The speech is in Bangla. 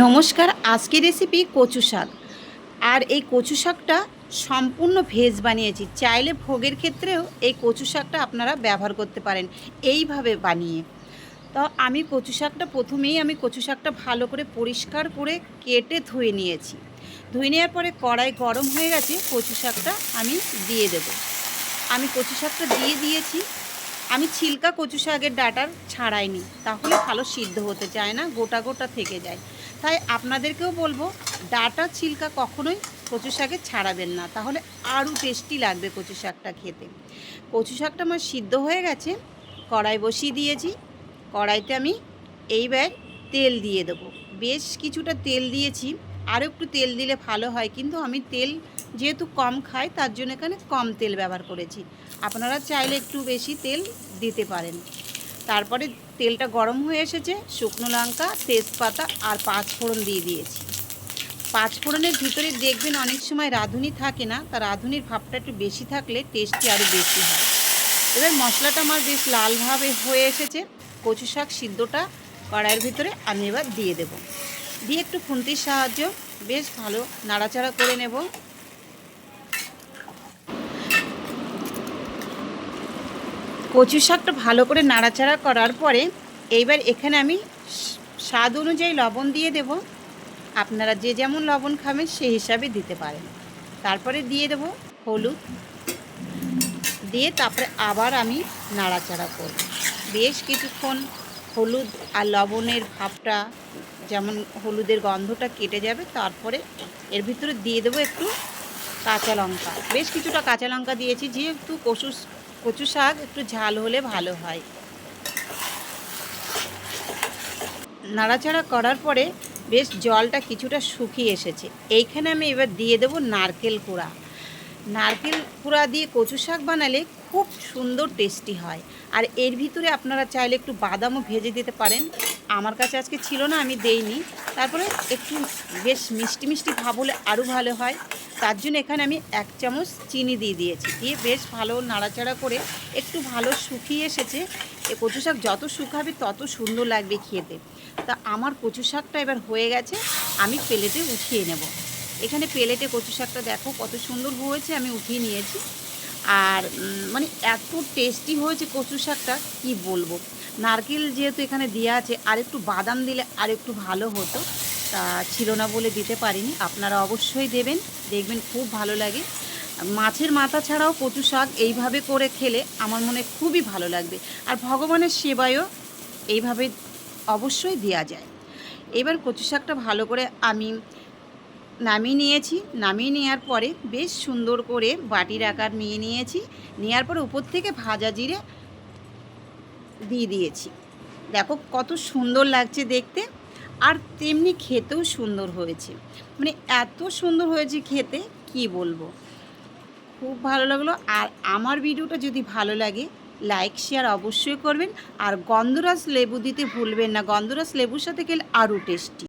নমস্কার, আজকের রেসিপি কচু শাক। আর এই কচু শাকটা সম্পূর্ণ ভেজ বানিয়েছি। চাইলে ভোগের ক্ষেত্রেও এই কচু শাকটা আপনারা ব্যবহার করতে পারেন এইভাবে বানিয়ে। তো আমি কচু শাকটা প্রথমেই আমি কচু শাকটা ভালো করে পরিষ্কার করে কেটে ধুয়ে নিয়েছি। ধুয়ে নেওয়ার পরে কড়াই গরম হয়ে গেছে, কচু শাকটা আমি দিয়ে দেব। আমি কচু শাকটা দিয়ে দিয়েছি। আমি ছিলকা কচু শাকের ডাটার ছাড়াইনি, তাহলে ভালো সিদ্ধ হতে চায় না, গোটা গোটা থেকে যায়। তাই আপনাদেরকেও বলব, ডাটা ছিলকা কখনোই কচু শাকে ছাড়াবেন না। তাহলে আরও টেস্টি লাগবে কচু শাকটা খেতে। কচু শাকটা আমার সিদ্ধ হয়ে গেছে, কড়াই বসিয়ে দিয়েছি। কড়াইতে আমি এইবার তেল দিয়ে দেবো। বেশ কিছুটা তেল দিয়েছি, আরও একটু তেল দিলে ভালো হয়। কিন্তু আমি তেল যেহেতু কম খাই, তার জন্য এখানে কম তেল ব্যবহার করেছি। আপনারা চাইলে একটু বেশি তেল দিতে পারেন। তারপরে তেলটা গরম হয়ে এসেছে, শুকনো লঙ্কা, তেজপাতা আর পাঁচ ফোড়ন দিয়ে দিয়েছি। পাঁচ ফোড়নের ভিতরে দেখবেন অনেক সময় রাঁধুনি থাকে না, তা রাঁধুনির ভাবটা একটু বেশি থাকলে টেস্টি আরও বেশি হয়। এবার মশলাটা আমার বেশ লালভাবে হয়ে এসেছে, কচু শাক সিদ্ধটা কড়াইয়ের ভিতরে আমি এবার দিয়ে দেব। দিয়ে একটু খুন্তির সাহায্য বেশ ভালো নাড়াচাড়া করে নেব। কচু শাকটা ভালো করে নাড়াচাড়া করার পরে এইবার এখানে আমি স্বাদ অনুযায়ী লবণ দিয়ে দেব। আপনারা যে যেমন লবণ খাবেন সেই হিসাবে দিতে পারেন। তারপরে দিয়ে দেব হলুদ। দিয়ে তারপরে আবার আমি নাড়াচাড়া করব। বেশ কিছুক্ষণ হলুদ আর লবণের ভাবটা, যেমন হলুদের গন্ধটা কেটে যাবে, তারপরে এর ভিতরে দিয়ে দেবো একটু কাঁচা লঙ্কা। বেশ কিছুটা কাঁচা লঙ্কা দিয়েছি, যেহেতু কচু কচু শাক একটু ঝাল হলে ভালো হয়। নাড়াচাড়া করার পরে বেশ জলটা কিছুটা শুকিয়ে এসেছে। এইখানে আমি এবার দিয়ে দেবো নারকেল কুড়া। নারকেল কুড়া দিয়ে কচু শাক বানালে খুব সুন্দর টেস্টি হয়। আর এর ভিতরে আপনারা চাইলে একটু বাদামও ভেজে দিতে পারেন। আমার কাছে আজকে ছিল না, আমি দেইনি। তারপরে একটু বেশ মিষ্টি মিষ্টি ভাব হলে আরও ভালো হয়। তার জন্য এখানে আমি এক চামচ চিনি দিয়ে দিয়েছি। দিয়ে বেশ ভালো নাড়াচাড়া করে একটু ভালো শুকিয়ে এসেছে। এ কচু শাক যত শুকাবে তত সুন্দর লাগবে খেতে। তা আমার কচু শাকটা এবার হয়ে গেছে, আমি প্লেটে উঠিয়ে নেব। এখানে প্লেটে কচু শাকটা দেখো কত সুন্দর হয়েছে, আমি উঠিয়ে নিয়েছি। আর মানে এত টেস্টি হয়েছে কচু শাকটা, কি বলব? নারকেল যেহেতু এখানে দেওয়া আছে, আর একটু বাদাম দিলে আর একটু ভালো হতো। তা ছিল না বলে দিতে পারিনি। আপনারা অবশ্যই দেবেন, দেখবেন খুব ভালো লাগে। মাছের মাথা ছাড়াও কচু শাক এইভাবে করে খেলে আমার মনে খুবই ভালো লাগবে। আর ভগবানের সেবায়ও এইভাবে অবশ্যই দেওয়া যায়। এবার কচু শাকটা ভালো করে আমি নামিয়ে নিয়েছি। নামিয়ে নেওয়ার পরে বেশ সুন্দর করে বাটির আকার নিয়ে নিয়েছি। নেওয়ার পরে উপর থেকে ভাজা জিরে দিয়ে দিয়েছি। দেখো কত সুন্দর লাগছে দেখতে। আর তেমনি খেতেও সুন্দর হয়েছে। মানে এত সুন্দর হয়েছে খেতে, কি বলব? খুব ভালো লাগল। আর আমার ভিডিওটা যদি ভালো লাগে, লাইক, শেয়ার অবশ্যই করবেন। আর গন্ধরাজ লেবু দিতে ভুলবেন না। গন্ধরাজ লেবুর সাথে খেলে আরও টেস্টি।